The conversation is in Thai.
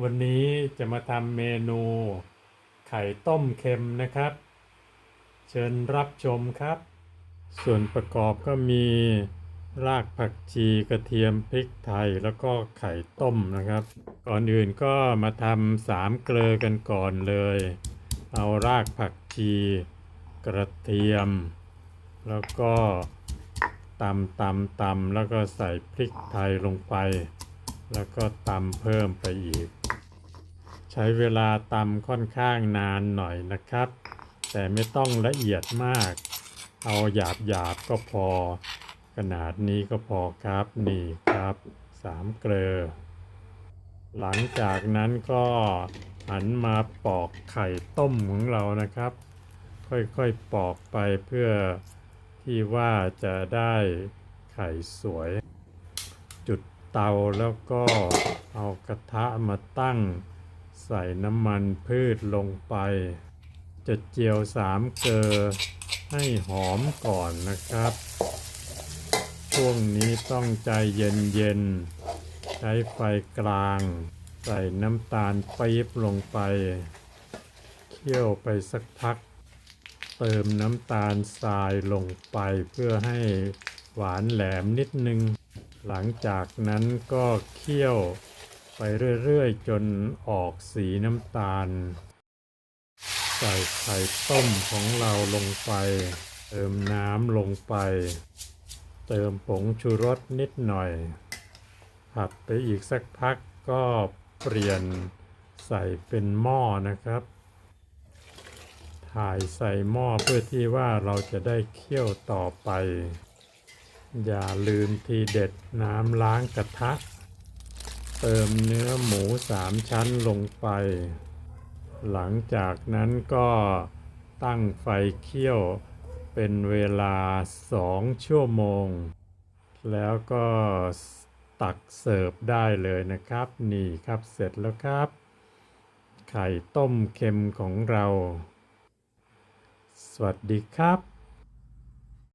วันนี้จะมาทำเมนู ไข่ต้มเค็มนะครับ เชิญรับชมครับ ส่วนประกอบก็มี รากผักชีกระเทียมพริกไทยแล้วก็ไข่ต้มนะครับ ก่อนอื่นก็มาทำสามเกลือกันก่อนเลย เอารากผักชีกระเทียม แล้วก็ตำตำตำแล้วก็ใส่พริกไทยลงไป แล้วก็ตำเพิ่มไปอีก ใช้เวลาตำค่อนข้างนานหน่อยนะครับ แต่ไม่ต้องละเอียดมาก เอาหยาบหยาบก็พอ ขนาดนี้ก็พอครับนี่ครับสามเกลอหลังจากนั้นก็หันมาปอกไข่ต้มของเรานะครับ ค่อยๆปอกไปเพื่อที่ว่าจะได้ไข่สวย จุดเตาแล้วก็เอากระทะมาตั้ง ใส่น้ำมันพืชลงไป จะเจียวสามเกลอให้หอมก่อนนะครับ ช่วงนี้ต้องใจเย็นๆ ใช้ไฟกลาง ใส่น้ำตาลปี๊บลงไป เคี่ยวไปสักพัก เติมน้ำตาลทรายลงไปเพื่อให้หวานแหลมนิดนึง หลังจากนั้นก็เคี่ยว ไปเรื่อยๆ จนออกสีน้ำตาล ใส่ไข่ต้มของเราลงไป เติมน้ำลงไป เติมผงชูรสนิดหน่อย ผัดไปอีกสักพักก็เปลี่ยนใส่เป็นหม้อนะครับ ถ่ายใส่หม้อเพื่อที่ว่าเราจะได้เคี่ยวต่อไป อย่าลืมทีเด็ดน้ำล้างกระทะ เติมเนื้อหมูสามชั้นลงไป หลังจากนั้นก็ตั้งไฟเคี่ยวเป็นเวลาสองชั่วโมง แล้วก็ตักเสิร์ฟได้เลยนะครับ นี่ครับเสร็จแล้วครับ ไข่ต้มเค็มของเรา สวัสดีครับ